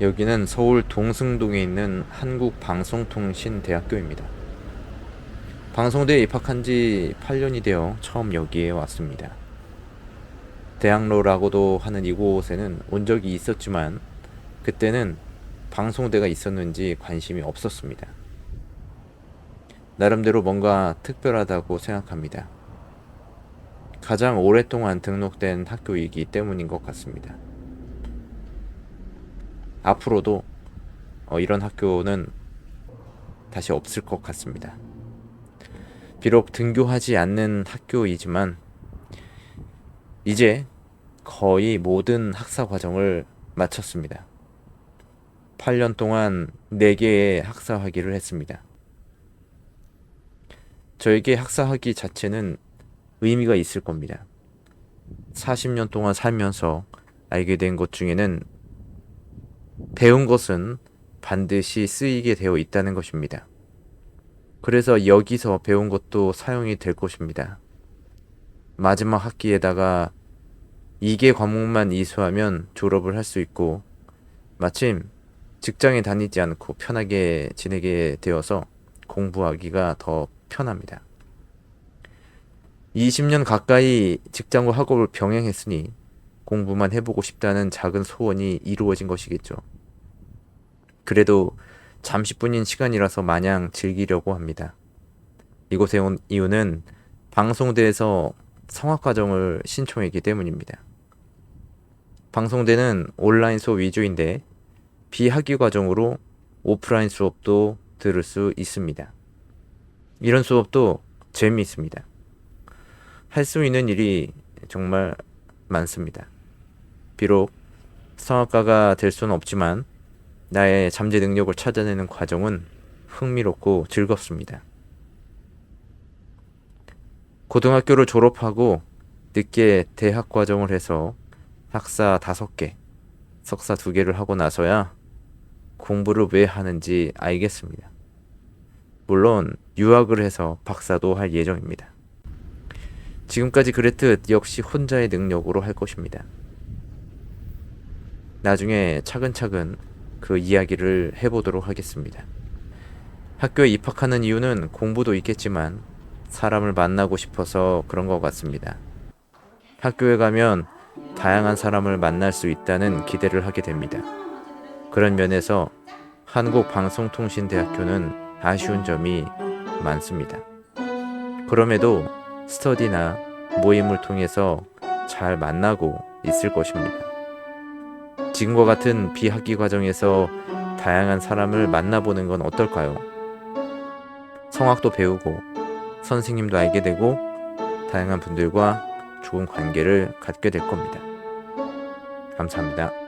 여기는 서울 동승동에 있는 한국방송통신대학교입니다. 방송대에 입학한 지 8년이 되어 처음 여기에 왔습니다. 대학로라고도 하는 이곳에는 온 적이 있었지만 그때는 방송대가 있었는지 관심이 없었습니다. 나름대로 뭔가 특별하다고 생각합니다. 가장 오랫동안 등록된 학교이기 때문인 것 같습니다. 앞으로도 어, 이런 학교는 다시 없을 것 같습니다. 비록 등교하지 않는 학교이지만 이제 거의 모든 학사 과정을 마쳤습니다. 8년 동안 4개의 학사 학위를 했습니다. 저에게 학사 학위 자체는 의미가 있을 겁니다. 40년 동안 살면서 알게 된 것 중에는 배운 것은 반드시 쓰이게 되어 있다는 것입니다. 그래서 여기서 배운 것도 사용이 될 것입니다. 마지막 학기에다가 이개 과목만 이수하면 졸업을 할 수 있고 마침 직장에 다니지 않고 편하게 지내게 되어서 공부하기가 더 편합니다. 20년 가까이 직장과 학업을 병행했으니 공부만 해보고 싶다는 작은 소원이 이루어진 것이겠죠. 그래도 잠시뿐인 시간이라서 마냥 즐기려고 합니다. 이곳에 온 이유는 방송대에서 성악과정을 신청했기 때문입니다. 방송대는 온라인 수업 위주인데 비학위 과정으로 오프라인 수업도 들을 수 있습니다. 이런 수업도 재미있습니다. 할 수 있는 일이 정말 많습니다. 비록 성악가가 될 수는 없지만 나의 잠재 능력을 찾아내는 과정은 흥미롭고 즐겁습니다. 고등학교를 졸업하고 늦게 대학 과정을 해서 학사 다섯 개, 석사 두 개를 하고 나서야 공부를 왜 하는지 알겠습니다. 물론 유학을 해서 박사도 할 예정입니다. 지금까지 그랬듯 역시 혼자의 능력으로 할 것입니다. 나중에 차근차근 그 이야기를 해보도록 하겠습니다. 학교에 입학하는 이유는 공부도 있겠지만 사람을 만나고 싶어서 그런 것 같습니다. 학교에 가면 다양한 사람을 만날 수 있다는 기대를 하게 됩니다. 그런 면에서 한국방송통신대학교는 아쉬운 점이 많습니다. 그럼에도 스터디나 모임을 통해서 잘 만나고 있을 것입니다. 지금과 같은 비학기 과정에서 다양한 사람을 만나보는 건 어떨까요? 성악도 배우고 선생님도 알게 되고 다양한 분들과 좋은 관계를 갖게 될 겁니다. 감사합니다.